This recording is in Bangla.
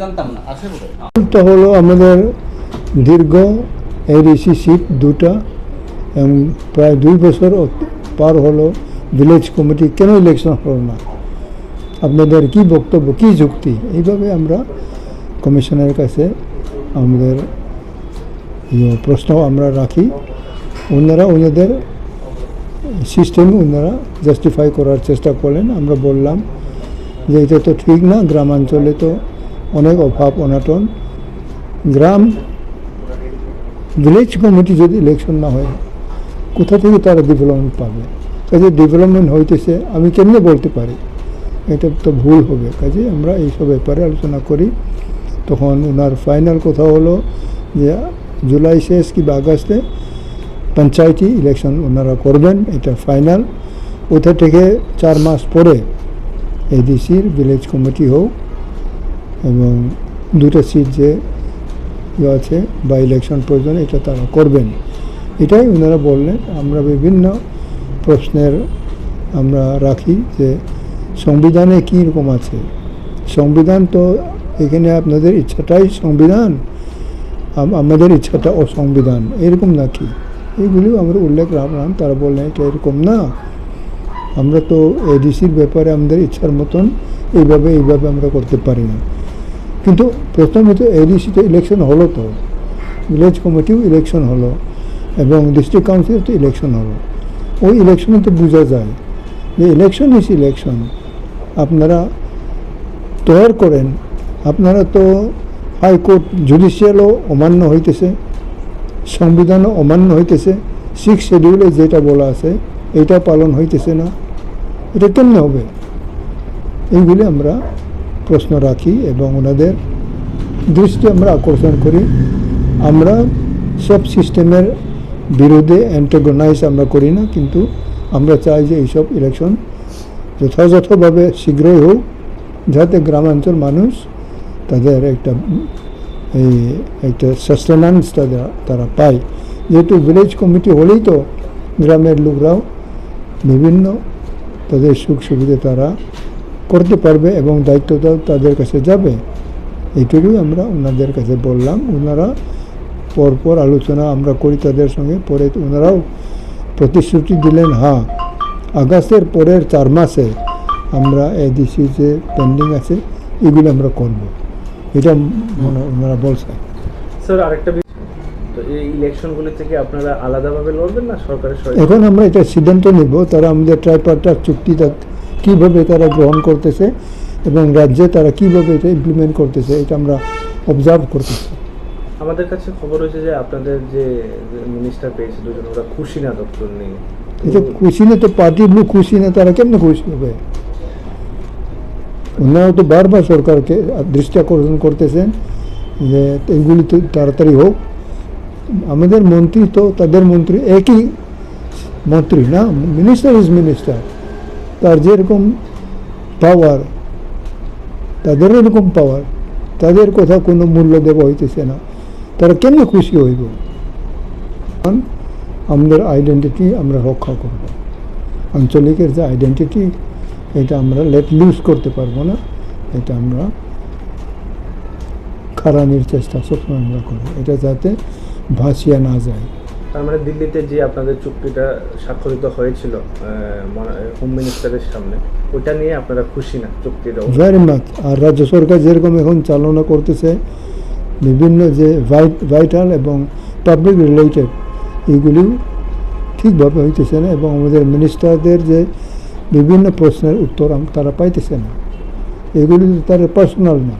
জানতাম হলো আমাদের দীর্ঘ এডিসি সিট দুটা এবং প্রায় দুই বছর পার হলো ভিলেজ কমিটি কেন ইলেকশন হলো না? আপনাদের কি বক্তব্য, কি যুক্তি? এইভাবে আমরা কমিশনের কাছে আমাদের প্রশ্ন আমরা রাখি। ওনারা ওনাদের সিস্টেম ওনারা জাস্টিফাই করার চেষ্টা করলেন। আমরা বললাম যে এটা তো ঠিক না, গ্রামাঞ্চলে তো অনেক অভাব, অনাটন। গ্রাম ভিলেজ কমিটি যদি ইলেকশন না হয়, কোথা থেকে তারা ডেভেলপমেন্ট পাবে? কাজে ডেভেলপমেন্ট হইতেছে, আমি কেমনে বলতে পারি? এটা তো ভুল হবে। কাজে আমরা এইসব ব্যাপারে আলোচনা করি। তখন ওনার ফাইনাল কথা হলো যে, জুলাই শেষ কিংবা আগস্টে পঞ্চায়েতি ইলেকশন ওনারা করবেন, এটা ফাইনাল ওটা থেকে চার মাস পরে এডিসির ভিলেজ কমিটি হোক এবং দুটো সিট যে আছে বা ইলেকশন প্রয়োজন এটা তারা করবেন। এটাই ওনারা বললেন। আমরা বিভিন্ন প্রশ্নের আমরা রাখি যে সংবিধানে কী রকম আছে? সংবিধান তো এখানে আপনাদের ইচ্ছাটাই সংবিধান। আমাদের ইচ্ছাটা অসংবিধান। এরকম নাকি? এইগুলিও আমরা উল্লেখ রাখলাম। তারা বললেন, এটা এরকম না। আমরা তো এডিসির ব্যাপারে আমাদের ইচ্ছার মতন এইভাবে এইভাবে আমরা করতে পারি না। কিন্তু প্রথমত এডিসিতে ইলেকশন হলো তো। ভিলেজ কমিটিও ইলেকশন হলো এবং ডিস্ট্রিক্ট কাউন্সিল তো ইলেকশন হলো। ওই ইলেকশনে তো বোঝা যায় যে ইলেকশন ইজ ইলেকশন আপনারা তৈরি করেন। আপনারা তো হাইকোর্ট জুডিশিয়ালও অমান্য হইতেছে, সংবিধানও অমান্য হইতেছে সিক্স শেডিউলে যেটা বলা আছে, এটা পালন হইতেছে না। এটা কেমনে হবে? এইগুলি আমরা প্রশ্ন রাখি এবং ওনাদের দৃষ্টি আমরা আকর্ষণ করি। আমরা সব সিস্টেমের বিরুদ্ধে অ্যান্টাগোনাইজ আমরা করি না, কিন্তু আমরা চাই যে এইসব ইলেকশন যথাযথভাবে শীঘ্রই হোক, যাতে গ্রামাঞ্চল মানুষ তাদের একটা, এই একটা সাস্টেন্যান্স তাদের, তারা পায়। যেহেতু ভিলেজ কমিটি হলেই তো গ্রামের লোকরাও বিভিন্ন তাদের সুখ সুবিধা তারা করতে পারবে এবং দায়িত্বটাও তাদের কাছে যাবে। এইটুকুই আমরা ওনাদের কাছে বললাম। ওনারা পরপর আলোচনা আমরা করি তাদের সঙ্গে। পরে ওনারাও প্রতিশ্রুতি দিলেন হ্যাঁ আগস্টের পরের চার মাসে আমরা এডিসি যে পেন্ডিং আছে এগুলো আমরা করব। এটা মনে- ওনারা বলছে। স্যার আরেকটা বিষয়। তো এই ইলেকশনগুলি থেকে আপনারা আলাদাভাবে লড়বেন না সরকারের এখন আমরা এটা সিদ্ধান্ত নেব। তারা আমাদের ট্রাইপার্টার চুক্তিটা কীভাবে তারা গ্রহণ করতেছে এবং রাজ্যে তারা কীভাবে এটা ইমপ্লিমেন্ট করতেছে এটা আমরা অবজার্ভ করতেছি। আমাদের কাছে খবর হয়েছে যে আপনাদের যে মিনিস্টার পেয়েছে দুজন ওরা খুশি না দপ্তর নিয়ে। এটা খুশি না তো পার্টির লোক খুশি না তারা কেমনে খুশি হবে? ওনারা তো বারবার সরকারকে দৃষ্টি আকর্ষণ করতেছেন যে এগুলি তো তাড়াতাড়ি হোক। আমাদের মন্ত্রী তো তাদের মন্ত্রী একই মন্ত্রী না? মিনিস্টার ইজ মিনিস্টার তার যেরকম পাওয়ার তাদের এরকম পাওয়ার তাদের কথা কোনো মূল্য দেওয়া হইতেছে না। তারা কেমনে খুশি হইব? আমাদের আইডেন্টিটি আমরা রক্ষা করব। আঞ্চলিকের যে আইডেন্টিটি এটা আমরা লেট লুজ করতে পারব না। এটা আমরা খারানির চেষ্টা সবসময় আমরা করব। এটা যাতে ভাসিয়া না যায়। তার মানে দিল্লিতে যে আপনাদের চুক্তিটা স্বাক্ষরিত হয়েছিল হোম মিনিস্টারের সামনে ওটা নিয়ে আপনারা খুশি না অবস্থা? ভেরি মাচ আর রাজ্য সরকার যেরকম এখন চালনা করতেছে, বিভিন্ন যে ভাইটাল এবং পাবলিক রিলেটেড এইগুলিও ঠিকভাবে হইতেছে না এবং আমাদের মিনিস্টারদের যে বিভিন্ন প্রশ্নের উত্তর তারা পাইতেছে না। এগুলি তার পার্সোনাল না।